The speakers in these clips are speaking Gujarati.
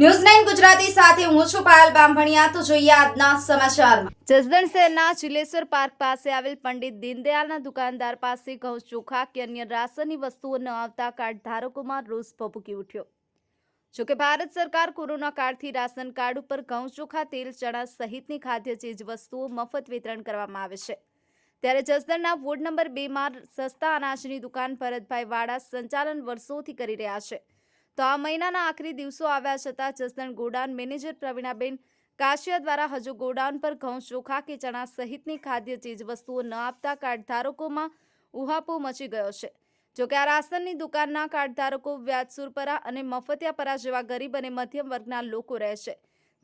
ન્યૂઝ ગુજરાતી સાથે હું છું પાયલ બામભણિયા તો જોઈએ આજના સમાચારમાં. જસદણ શહેરના ચિલેશ્વર પાર્ક પાસે આવેલ પંડિત દીનદયાળના દુકાનદાર પાસે ઘઉં ચોખા કે અન્ય રાશનની વસ્તુઓ ન આવતા કાર્ડ ધારકોમાં રોષ ભભૂકી ઉઠ્યો. જોકે ભારત સરકાર કોરોના કાર્ડથી રાશન કાર્ડ ઉપર ઘઉં ચોખા, તેલ, ચણા સહિતની ખાદ્ય ચીજ વસ્તુઓ મફત વિતરણ કરવામાં આવે છે. ત્યારે જસદણના વોર્ડ નંબર બેમાં સસ્તા અનાજની દુકાન ભરતભાઈ વાડા સંચાલન વર્ષોથી કરી રહ્યા છે. તો આ મહિનાના આખરી દિવસો આવ્યા છતાં જસદણ ગોડાઉન મેનેજર પ્રવીણાબેન કાશિયા દ્વારા હજુ ગોડાઉન પર ઘઉં, ચોખા કે ચણા સહિતની ખાદ્ય ચીજ વસ્તુઓ ન આપતા કાર્ડધારકોમાં ઉહાપો મચી ગયો છે. જોકે આ રાશનની દુકાનના કાર્ડધારકો વ્યાજસુરપરા અને મફતિયાપરા જેવા ગરીબ અને મધ્યમ વર્ગના લોકો રહે છે.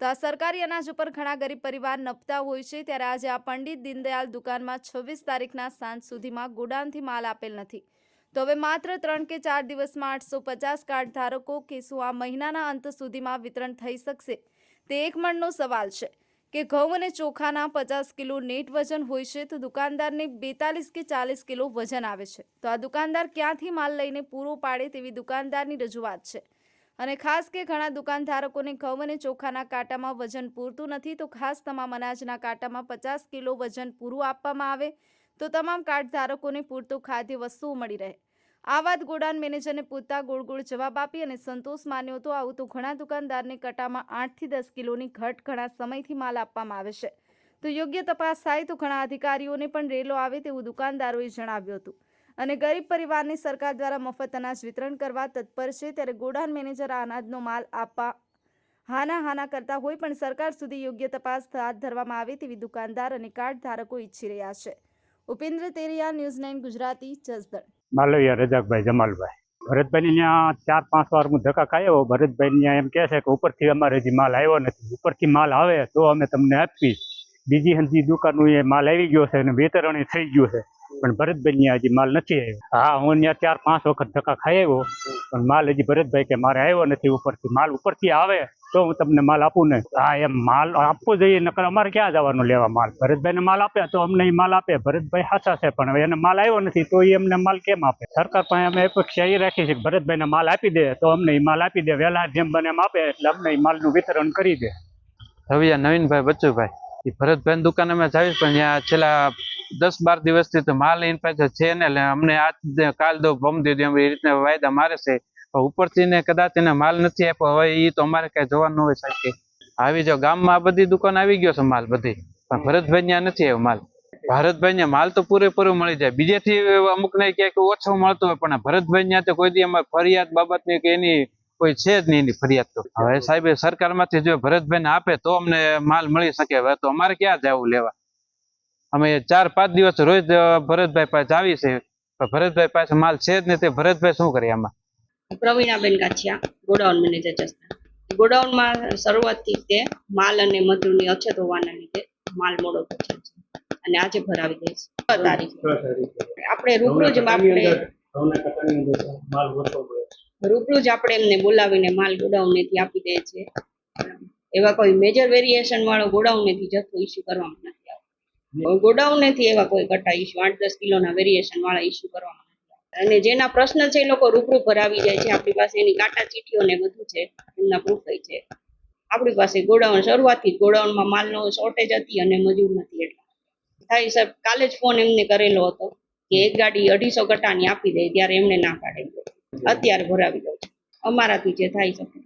તો આ સરકારી અનાજ ઉપર ઘણા ગરીબ પરિવાર નપતા હોય છે ત્યારે આજે આ પંડિત દીનદયાલ દુકાનમાં છવ્વીસ તારીખના સાંજ સુધીમાં ગોડાઉનથી માલ આપેલ નથી. તો હવે માત્ર ત્રણ કે ચાર દિવસમાં આઠસો પચાસ કાર્ડ ધારકો કે શું આ મહિનાના અંત સુધીમાં વિતરણ થઈ શકશે. તે એક મણનો સવાલ છે કે ઘઉં અને ચોખાના પચાસ કિલો નેટ વજન હોય છે તો દુકાનદારને બેતાલીસ કે ચાલીસ કિલો વજન આવે છે. તો આ દુકાનદાર ક્યાંથી માલ લઈને પૂરો પાડે તેવી દુકાનદારની રજૂઆત છે. અને ખાસ કે ઘણા દુકાનધારકોને ઘઉં અને ચોખાના કાંટામાં વજન પૂરતું નથી તો ખાસ તમામ અનાજના કાંટામાં પચાસ કિલો વજન પૂરું આપવામાં આવે તો તમામ કાર્ડ ધારકોને પૂરતું ખાદ્ય વસ્તુઓ મળી રહે. આ વાત ગોડાઉન મેનેજરને પૂછતા ગોળ જવાબ આપી અને સંતોષ માન્યો તો આવું તો ઘણા દુકાનદારને કટામાં આઠથી દસ કિલોની ઘટ ઘણા સમયથી માલ આપવામાં આવે છે. તો યોગ્ય તપાસ થાય તો ઘણા અધિકારીઓને પણ રેલો આવે તેવું દુકાનદારોએ જણાવ્યું હતું. અને ગરીબ પરિવારને સરકાર દ્વારા મફત અનાજ વિતરણ કરવા તત્પર છે ત્યારે ગોડાઉન મેનેજર આ અનાજનો માલ આપવા હાના હાના કરતા હોય પણ સરકાર સુધી યોગ્ય તપાસ હાથ ધરવામાં આવે તેવી દુકાનદાર અને કાર્ડ ધારકો ઈચ્છી રહ્યા છે. Upendra Teriya, news nine Gujarati, Jasdan. Malviya, Rajakbhai, Jamalbhai. Bharatbhai ત્યાં ચાર, પાંચ વાર હું ધક્કા ખાયો ભરતભાઈ ત્યાં એમ કહે છે કે ઉપરથી અમારે હજી માલ આવ્યો નથી. ઉપરથી માલ આવે તો અમે તમને આપીશ બીજી હજી દુકાનનું એ માલ આવી ગયો છે અને વિતરણ થઈ ગયું છે. પણ ભરતભાઈ ત્યાં હજી માલ નથી આવ્યો. હા, હું ત્યાં ચાર, પાંચ વખત ધક્કા ખાઈ આવ્યો. પણ માલ હજી ભરતભાઈ કે મારે આવ્યો નથી. ઉપરથી માલ ઉપરથી આવે. તો હું તમને માલ આપું ને? હા, એમ માલ આપવો જોઈએ, નકર અમારે ક્યાં જવાનું લેવા માલ? ભરતભાઈને માલ આપે તો અમને એ માલ આપે. ભરતભાઈ સાચા છે, પણ એને માલ આવ્યો નથી, તો એ અમને માલ કેમ આપે? સરકાર પાસે અમે અપેક્ષા એ રાખી છે કે ભરતભાઈને માલ આપી દે, તો અમને એ માલ આપી દે. વહેલા જેમ બને એમ આપે, એટલે અમને એ માલનું વિતરણ કરી દે. રવિયા નવીનભાઈ, બચ્ચુભાઈ એ ભરતભાઈ દુકાને અમે જાવીશ પણ ત્યાં છેલ્લા દસ બાર દિવસથી તો માલ એની પાસે છે ને, એટલે અમને આજ કાલ દો ભમ દીધું, એમ એ રીતના વાયદા મારે છે. ઉપરથી ને કદાચ એને માલ નથી આપ્યો. હવે એ તો અમારે કઈ જોવાનું હોય સાહેબ કે આવી જાઓ, ગામમાં આ બધી દુકાન આવી ગયો છે માલ બધી. પણ ભરતભાઈ ત્યાં નથી આવ્યો માલ. ભારતભાઈ ને માલ તો પૂરેપૂરો મળી જાય. બીજેથી અમુક ને ક્યાંક ઓછો મળતો હોય, પણ ભરતભાઈ ત્યાં તો કોઈ દી અમારે ફરિયાદ બાબતની કે એની કોઈ છે જ નહીં, એની ફરિયાદ તો. હવે સાહેબ સરકારમાંથી જો ભરતભાઈ ને આપે તો અમને માલ મળી શકે. હવે તો અમારે ક્યાં જવું લેવા? અમે ચાર પાંચ દિવસ રોજ ભરતભાઈ પાસે આવી છે ભરતભાઈ પાસે માલ છે જ નહીં, તે ભરતભાઈ શું કરે આમાં? પ્રવીણાબેન કાછિયા ગોડાઉન મેનેજર જસદણ ગોડાઉનમાં શરૂઆતથી તે માલ અને મજૂરની અછત હોવાના લીધે માલ મોડો પહોંચે છે. અને આજે ભરાવી દે છે. છ આપણે રૂબરૂ જ આપણે રૂબરૂ જ આપણે એમને બોલાવીને માલ ગોડાઉનેથી આપી દે છે. એવા કોઈ મેજર વેરિએશન વાળો ગોડાઉનેથી જથ્થો ઇસ્યુ કરવામાં નથી આવતો. ગોડાઉનેથી એવા કોઈ કટા ઇસ્યુ આઠ દસ કિલોના વેરિએશન વાળા ઇસ્યુ કરવામાં. અને જેના પ્રશ્ન છે એ લોકો રૂબરૂ ભરાવી જાય છે. આપણી પાસે એની કાંટા ચીઠીઓ ને બધું છે. એમના પ્રૂફ છે. આપણી પાસે ગોડાઉન, શરૂઆતથી જ ગોડાઉનમાં માલનો શોર્ટેજ હતી અને મજૂર નથી એટલા. થાય સાહેબ, કાલે જ ફોન એમને કરેલો હતો કે એક ગાડી અઢીસો કટાની આપી દે, ત્યારે એમને ના પાડે અત્યારે ભરાવી દઉં છું. અમારાથી જે થાય શકે